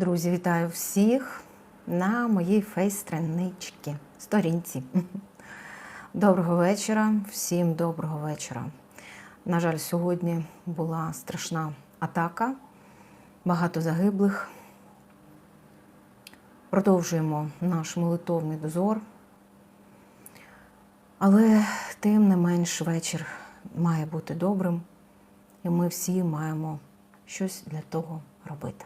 Друзі, вітаю всіх на моїй фейс-страничці, сторінці. Доброго вечора, всім доброго вечора. На жаль, сьогодні була страшна атака, багато загиблих. Продовжуємо наш молитовний дозор. Але тим не менш вечір має бути добрим, і ми всі маємо щось для того робити.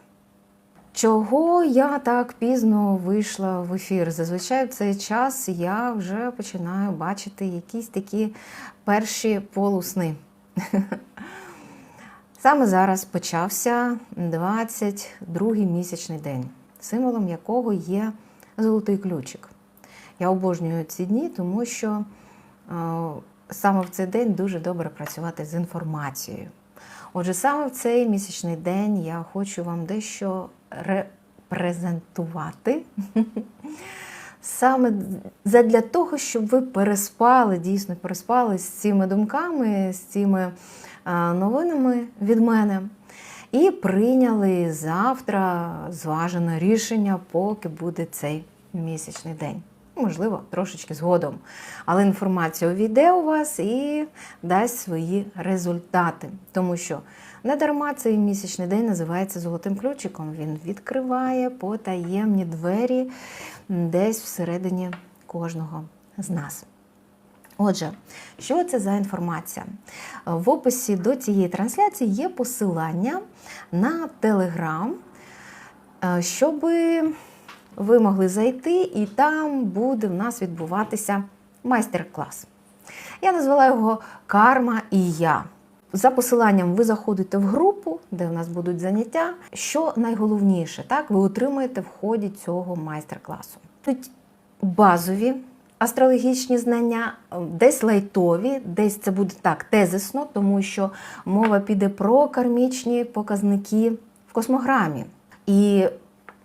Чого я так пізно вийшла в ефір? Зазвичай в цей час я вже починаю бачити якісь такі перші полусни. Саме зараз почався 22-й місячний день, символом якого є золотий ключик. Я обожнюю ці дні, тому що е, саме в цей день дуже добре працювати з інформацією. Отже, саме в цей місячний день я хочу вам дещо репрезентувати. Саме для того, щоб ви переспали, дійсно переспали з цими думками, з цими новинами від мене. І прийняли завтра зважене рішення, поки буде цей місячний день. Можливо, трошечки згодом. Але інформація увійде у вас і дасть свої результати. Тому що не дарма цей місячний день називається золотим ключиком. Він відкриває потаємні двері десь всередині кожного з нас. Отже, що це за інформація? В описі до цієї трансляції є посилання на Телеграм, щоб ви могли зайти, і там буде в нас відбуватися майстер-клас. Я назвала його Карма і я. За посиланням ви заходите в групу, де в нас будуть заняття. Що найголовніше, так, ви отримаєте в ході цього майстер-класу. Тут базові астрологічні знання, десь лайтові, десь це буде так тезисно, тому що мова піде про кармічні показники в космограмі. І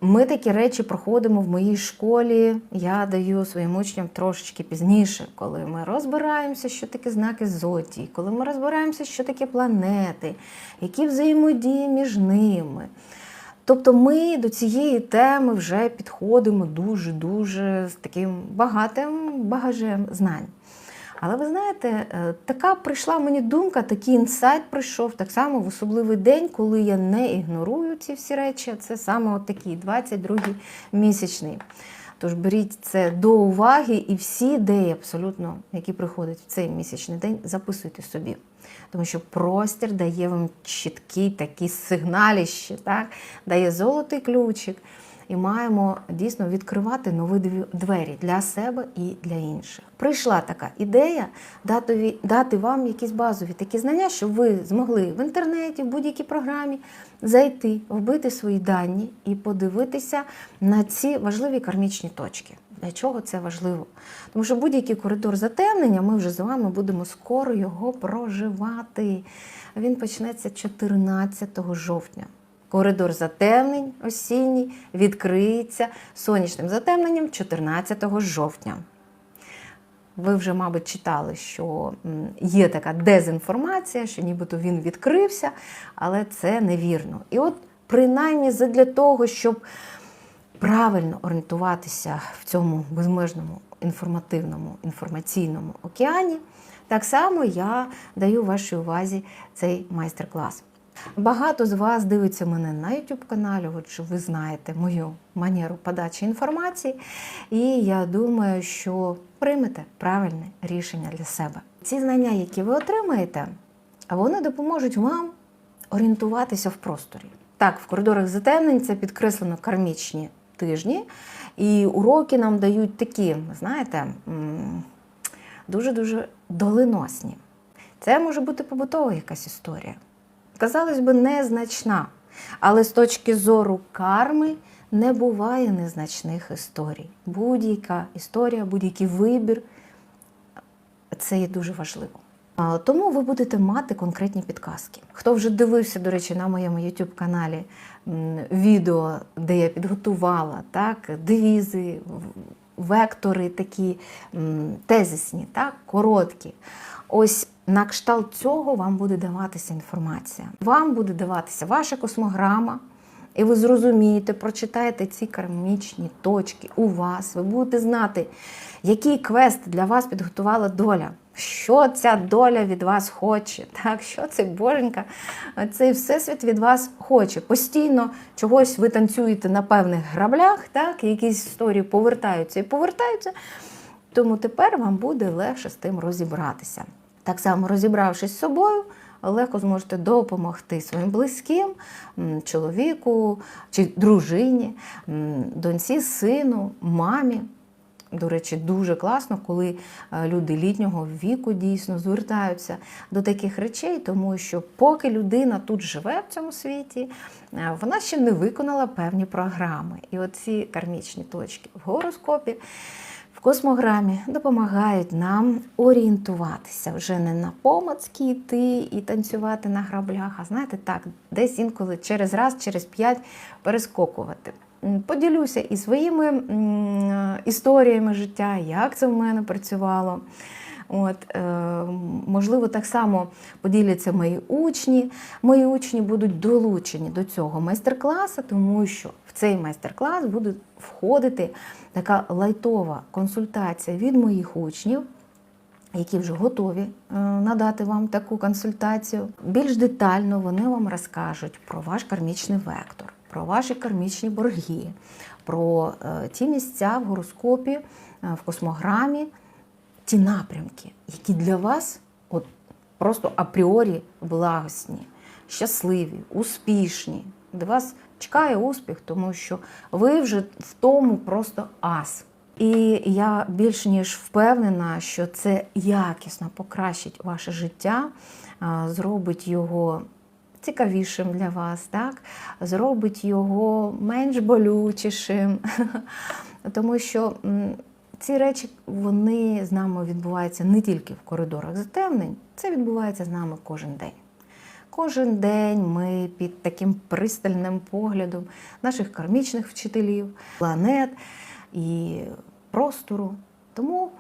ми такі речі проходимо в моїй школі. Я даю своїм учням трошечки пізніше, коли ми розбираємося, що таке знаки зодії, коли ми розбираємося, що таке планети, які взаємодії між ними. Тобто ми до цієї теми вже підходимо дуже-дуже з таким багатим багажем знань. Але ви знаєте, е, така прийшла мені думка, такий інсайт прийшов так само в особливий день, коли я не ігнорую ці всі речі. Це саме от такий 22-й місячний. Тож беріть це до уваги і всі ідеї, абсолютно, які приходять в цей місячний день, записуйте собі. Тому що простір дає вам чіткі такі сигналіщі, так? дає золотий ключик. І маємо дійсно відкривати нові двері для себе і для інших. Прийшла така ідея дати дати вам якісь базові такі знання, щоб ви змогли в інтернеті, в будь-якій програмі зайти, вбити свої дані і подивитися на ці важливі кармічні точки. Для чого це важливо? Тому що будь-який коридор затемнення, ми вже з вами будемо скоро його проживати. Він почнеться 14 жовтня. Коридор затемнень осінній відкриється сонячним затемненням 14 жовтня. Ви вже, мабуть, читали, що є така дезінформація, що нібито він відкрився, але це невірно. І от, принаймні, для того, щоб правильно орієнтуватися в цьому безмежному інформативному інформаційному океані, так само я даю вашій увазі цей майстер-клас. Багато з вас дивиться мене на YouTube каналі, отже, ви знаєте мою манеру подачі інформації, і я думаю, що приймете правильне рішення для себе. Ці знання, які ви отримаєте, вони допоможуть вам орієнтуватися в просторі. Так, в коридорах затемнень це підкреслено кармічні тижні, і уроки нам дають такі, знаєте, дуже-дуже доленосні. Це може бути побутова якась історія казалось би, незначна. Але з точки зору карми не буває незначних історій. Будь-яка історія, будь-який вибір це є дуже важливо. Тому ви будете мати конкретні підказки. Хто вже дивився, до речі, на моєму YouTube каналі відео, де я підготувала так, девізи, вектори такі тезисні, так, короткі. Ось на кшталт цього вам буде даватися інформація. Вам буде даватися ваша космограма, і ви зрозумієте, прочитаєте ці кармічні точки у вас, ви будете знати, який квест для вас підготувала доля. Що ця доля від вас хоче, так? що цей боженька, цей всесвіт від вас хоче. Постійно чогось ви танцюєте на певних граблях, так? якісь історії повертаються і повертаються. Тому тепер вам буде легше з тим розібратися. Так само розібравшись з собою, легко зможете допомогти своїм близьким, чоловіку чи дружині, доньці, сину, мамі. До речі, дуже класно, коли е, люди літнього віку дійсно звертаються до таких речей, тому що поки людина тут живе в цьому світі, е, вона ще не виконала певні програми. І оці кармічні точки в гороскопі. Космограмі допомагають нам орієнтуватися вже не на помацки йти і танцювати на граблях, а знаєте, так, десь інколи через раз, через п'ять перескокувати. Поділюся і своїми історіями життя, як це в мене працювало. От, е, можливо, так само поділяться мої учні. Мої учні будуть долучені до цього майстер-класу, тому що в цей майстер-клас буде входити така лайтова консультація від моїх учнів, які вже готові е, надати вам таку консультацію. Більш детально вони вам розкажуть про ваш кармічний вектор, про ваші кармічні борги, про е, ті місця в гороскопі, в космограмі, ті напрямки, які для вас от, просто апріорі благосні, щасливі, успішні, де вас чекає успіх, тому що ви вже в тому просто ас. І я більш ніж впевнена, що це якісно покращить ваше життя, зробить його цікавішим для вас, так? зробить його менш болючішим. Тому що ці речі вони з нами відбуваються не тільки в коридорах затемнень, це відбувається з нами кожен день. Кожен день ми під таким пристальним поглядом наших кармічних вчителів, планет і простору. Тому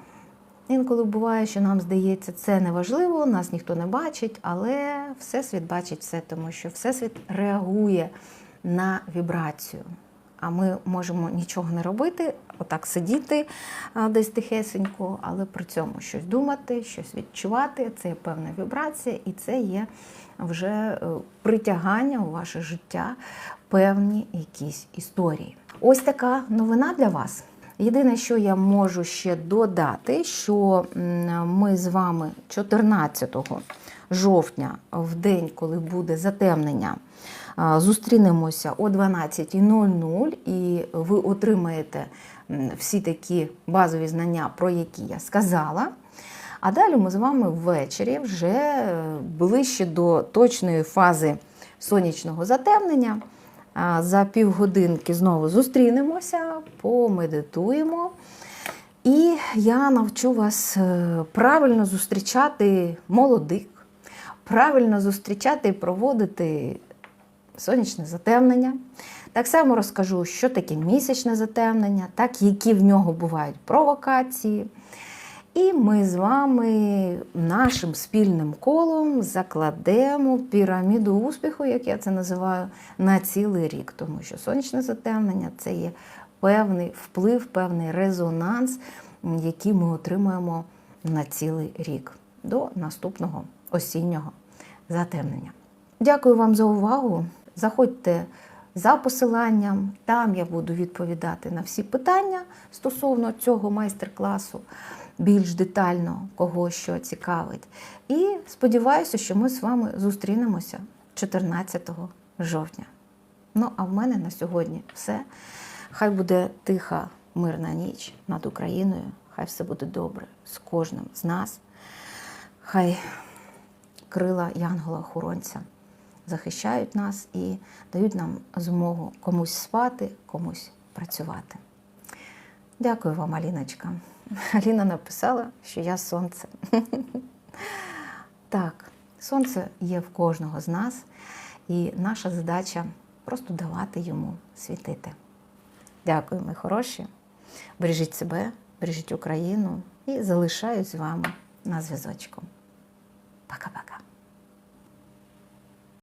інколи буває, що нам здається, це не важливо, нас ніхто не бачить, але Всесвіт бачить все, тому що Всесвіт реагує на вібрацію. А ми можемо нічого не робити, отак сидіти десь тихесенько, але при цьому щось думати, щось відчувати. Це є певна вібрація, і це є вже е, притягання у ваше життя певні якісь історії. Ось така новина для вас. Єдине, що я можу ще додати, що ми з вами 14 жовтня, в день, коли буде затемнення, зустрінемося о 12.00 і ви отримаєте всі такі базові знання, про які я сказала. А далі ми з вами ввечері вже е, ближче до точної фази сонячного затемнення. За півгодинки знову зустрінемося, помедитуємо. І я навчу вас е, правильно зустрічати молодих, правильно зустрічати і проводити сонячне затемнення. Так само розкажу, що таке місячне затемнення, так, які в нього бувають провокації. І ми з вами нашим спільним колом закладемо піраміду успіху, як я це називаю, на цілий рік. Тому що сонячне затемнення це є певний вплив, певний резонанс, який ми отримуємо на цілий рік до наступного осіннього затемнення. Дякую вам за увагу. Заходьте за посиланням, там я буду відповідати на всі питання стосовно цього майстер-класу більш детально, кого що цікавить. І сподіваюся, що ми з вами зустрінемося 14 жовтня. Ну, а в мене на сьогодні все. Хай буде тиха, мирна ніч над Україною. Хай все буде добре з кожним з нас. Хай крила Янгола-охоронця захищають нас і дають нам змогу комусь спати, комусь працювати. Дякую вам, Аліночка. Аліна написала, що я сонце. Так, сонце є в кожного з нас, і наша задача просто давати йому світити. Дякую, мої хороші. Бережіть себе, бережіть Україну і залишаюсь з вами на зв'язочку. Пока-пока.